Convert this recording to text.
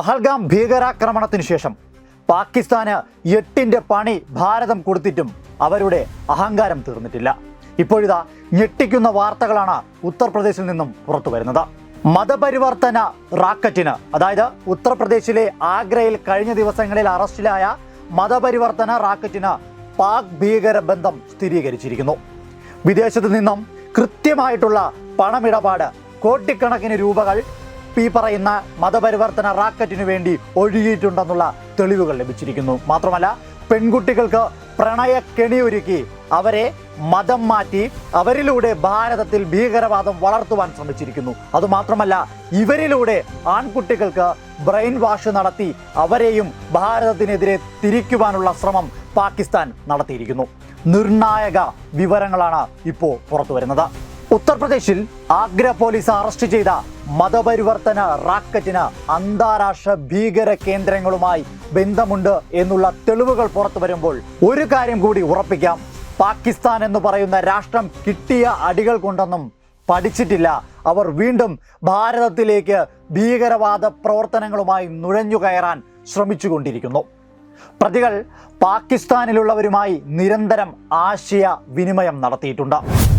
പഹൽഗാം ഭീകരാക്രമണത്തിന് ശേഷം പാകിസ്ഥാന് എട്ടിന്റെ പണി ഭാരതം കൊടുത്തിട്ടും അവരുടെ അഹങ്കാരം തീർന്നിട്ടില്ല. ഇപ്പോഴിതാ ഞെട്ടിക്കുന്ന വാർത്തകളാണ് ഉത്തർപ്രദേശിൽ നിന്നും പുറത്തു വരുന്നത്. മതപരിവർത്തന റാക്കറ്റിന് അതായത് ഉത്തർപ്രദേശിലെ ആഗ്രയിൽ കഴിഞ്ഞ ദിവസങ്ങളിൽ അറസ്റ്റിലായ മതപരിവർത്തന റാക്കറ്റിന് പാക് ഭീകര ബന്ധം സ്ഥിരീകരിച്ചിരിക്കുന്നു. വിദേശത്തു നിന്നും കൃത്യമായിട്ടുള്ള പണമിടപാട് കോടിക്കണക്കിന് രൂപകൾ ഈ പറയുന്ന മതപരിവർത്തന റാക്കറ്റിനു വേണ്ടി ഒഴുകിയിട്ടുണ്ടെന്നുള്ള തെളിവുകൾ ലഭിച്ചിരിക്കുന്നു. മാത്രമല്ല പെൺകുട്ടികൾക്ക് പ്രണയ കെണിയൊരുക്കി അവരെ മതം മാറ്റി അവരിലൂടെ ഭാരതത്തിൽ ഭീകരവാദം വളർത്തുവാൻ ശ്രമിച്ചിരിക്കുന്നു. അതുമാത്രമല്ല ഇവരിലൂടെ ആൺകുട്ടികൾക്ക് ബ്രെയിൻ വാഷ് നടത്തി അവരെയും ഭാരതത്തിനെതിരെ തിരിക്കുവാനുള്ള ശ്രമം പാകിസ്ഥാൻ നടത്തിയിരിക്കുന്നു. നിർണായക വിവരങ്ങളാണ് ഇപ്പോൾ പുറത്തു വരുന്നത് ഉത്തർപ്രദേശിൽ ആഗ്ര പോലീസ് അറസ്റ്റ് ചെയ്ത മതപരിവർത്തന റാക്കറ്റിന് അന്താരാഷ്ട്ര ഭീകര കേന്ദ്രങ്ങളുമായി ബന്ധമുണ്ട് എന്നുള്ള തെളിവുകൾ പുറത്തു വരുമ്പോൾ ഒരു കാര്യം കൂടി ഉറപ്പിക്കാം. പാകിസ്ഥാൻ എന്ന് പറയുന്ന രാഷ്ട്രം കിട്ടിയ അടികൾ കൊണ്ടൊന്നും പഠിച്ചിട്ടില്ല. അവർ വീണ്ടും ഭാരതത്തിലേക്ക് ഭീകരവാദ പ്രവർത്തനങ്ങളുമായി നുഴഞ്ഞു കയറാൻ ശ്രമിച്ചുകൊണ്ടിരിക്കുന്നു. പ്രതികൾ പാകിസ്ഥാനിലുള്ളവരുമായി നിരന്തരം ആശയ വിനിമയം നടത്തിയിട്ടുണ്ട്.